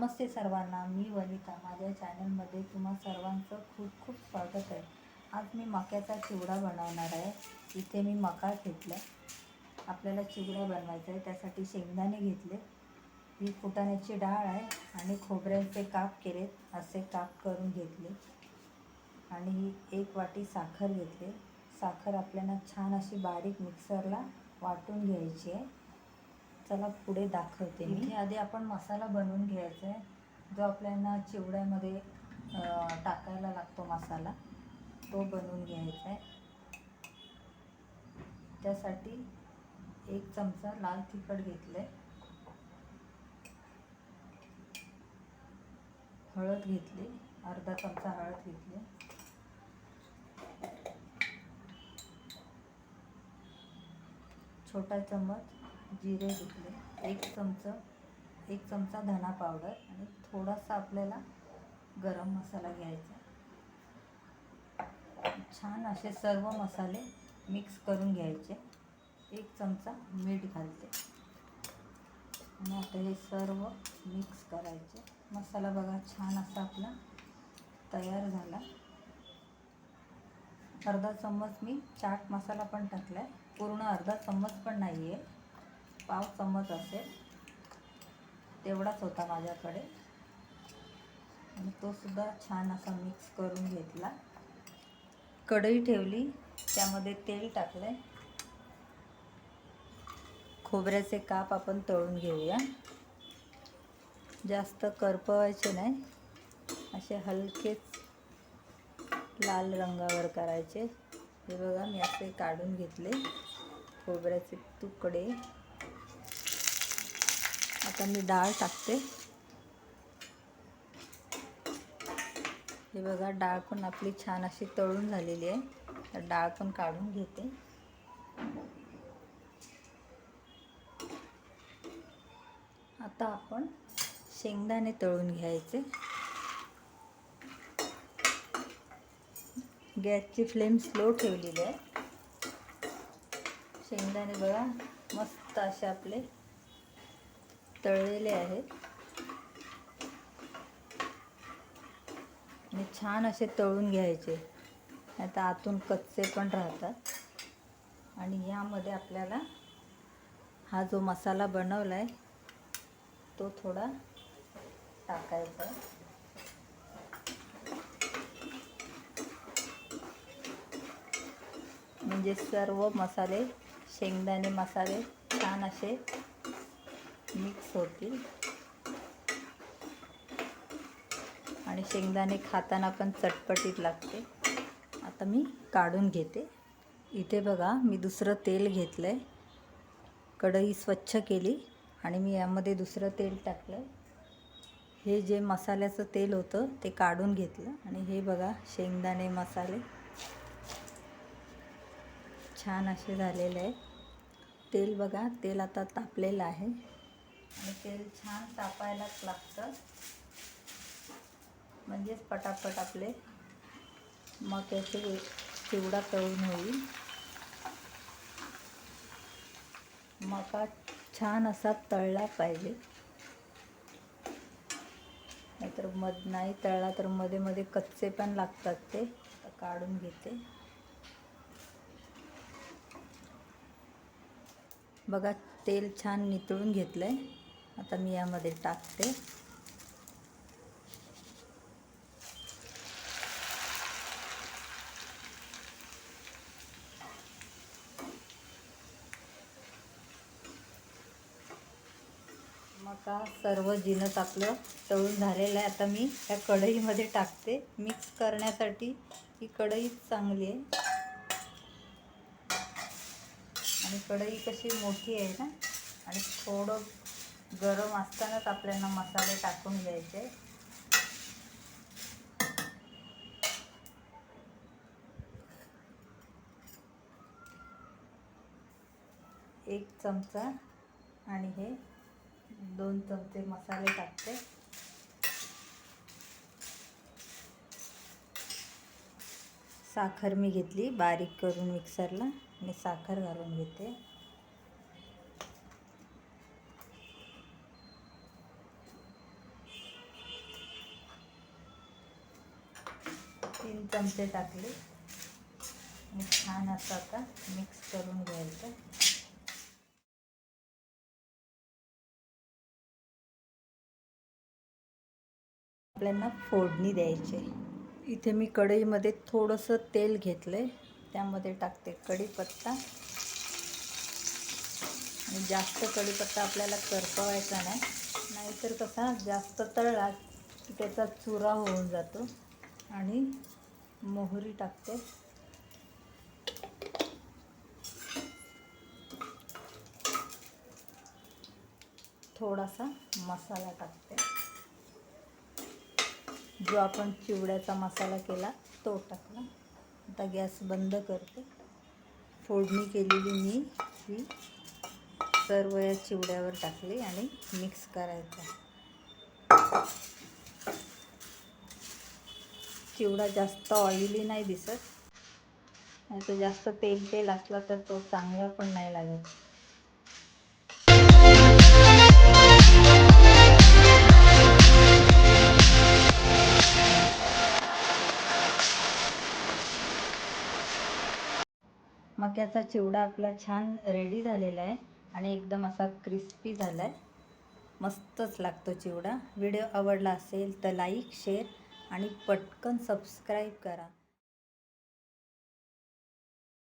नमस्ते सर्वांना मी वनिता. माझ्या चॅनलमध्ये तुम्हा सर्वांचं खूप खूप स्वागत आहे. आज मी मक्याचा चिवडा बनवणार आहे. इथे मी मका घेतला. आपल्याला चिवडा बनवायचा आहे. त्यासाठी शेंगदाणे घेतले. ही फुटाण्याची डाळ आहे आणि खोबऱ्याचे काप केलेत. असे काप करून घेतले. आणि ही एक वाटी साखर घेतली. साखर आपल्याला छान अशी बारीक मिक्सरला वाटून घ्यायची आहे. चला पुढे दाखवते मी. इथे आधी आपण मसाला बनवून घ्यायचा आहे जो आपल्याला चिवड्यामध्ये टाकायला लागतो मसाला तो बनवून घ्यायचा आहे त्यासाठी एक चमचा लाल तिखट घेतले हळद घेतली. अर्धा चमचा हळद घेतली. छोटा चम्मच. जिरे घेतले. एक चमचा एक चमचा धना पावडर आणि थोडासा आपल्याला गरम मसाला घ्यायचा. छान असे सर्व मसाले मिक्स करून घ्यायचे. एक चमचा मीठ घालते. आणि आता हे सर्व मिक्स करायचे. मसाला बघा छान असा आपला तयार झाला. अर्धा चम्मच मी चाट मसाला पण टाकला आहे पूर्ण अर्धा चम्मच पण नाही आहे पाव चम्मच असेल. तेवढाच होता माझ्याकडे. आणि तो सुद्धा छान असा मिक्स करून घेतला. कढई ठेवली. त्यामध्ये तेल टाकले खोबऱ्याचे काप आपण तळून घेऊया. जास्त करपवायचे नाही. असे हलकेच लाल रंगावर करायचे. हे बघा मी असे काढून घेतले. खोबऱ्याचे तुकडे. आता मी डाळ टाकते. हे बघा डाळ पण आपली छान अशी तळून झालेली आहे. तर डाळ पण काढून घेते. आता आपण शेंगदाणे तळून घ्यायचे. गॅसची फ्लेम स्लो ठेवलेली आहे. शेंगदाणे बघा मस्त असे आपले तळलेले आहेत. आणि छान असे तळून घ्यायचे. आता आतून कच्चे पण राहतात. आणि यामध्ये आपल्याला हा जो मसाला बनवला आहे तो थोडा टाकायचा. म्हणजे सर्व मसाले शेंगदाणे मसाले छान असे मिक्स होतील. आणि शेंगदाणे खाताना पण चटपटीत लागते. आता मी काढून घेते. इथे बघा मी दुसरं तेल घेतलं आहे कढई स्वच्छ केली आणि मी यामध्ये दुसरं तेल टाकलं आहे हे जे मसाल्याचं तेल होतं ते काढून घेतलं. आणि हे बघा शेंगदाणे मसाले. छान असे झालेले आहे तेल बघा तेल आता तापलेलं आहे. आणि तेल छान तापायलाच लागतं. म्हणजेच पटापट आपले मक्याचे चिवडा तळून होईल. मका छान असा तळला पाहिजे. नाहीतर मध नाही तळला तर मध्ये मध्ये कच्चे पण लागतात ते. काढून घेते. बघा तेल छान नितळून घेतलं आहे आता मी यामध्ये टाकते. मका सर्व जिनस आपलं तळून झालेलं आहे. आता मी त्या कढईमध्ये टाकते. मिक्स करण्यासाठी ही कढई चांगली आहे. आणि कढई कशी मोठी आहे ना आणि थोडं गरम असतानाच आपल्याला मसाले टाकून घ्यायचे. एक चमचा आणि हे दोन चमचे मसाले टाकते. साखर मी घेतली बारीक करून मिक्सरला. आणि साखर घालून घेते. चमचे टाकले. आणि छान असं आता मिक्स करून घ्यायचं. आपल्याला फोडणी द्यायची इथे मी कढईमध्ये थोडंसं तेल घेतलं आहे त्यामध्ये टाकते कढीपत्ता. आणि जास्त कढीपत्ता आपल्याला करपवायचा नाही. नाहीतर कसा जास्त तळला की त्याचा चुरा होऊन जातो. आणि मोहरी टाकते. थोडासा मसाला टाकते. जो आपण चिवड्याचा मसाला केला तो टाकला. आता गॅस बंद करते. फोडणी केलेली मी ही सर्व या चिवड्यावर टाकली आणि मिक्स करायचं चिवडा जास्त ऑइली नाही दिसत. नाही तर जास्त तेल तेल असला तर तो चांगला पण नाही लागत. मक्याचा चिवडा आपला छान रेडी झालेला आहे आणि एकदम असा क्रिस्पी झाला आहे मस्तच लागतो चिवडा. व्हिडिओ आवडला असेल तर लाईक शेअर आणि पटकन सबस्क्राईब करा.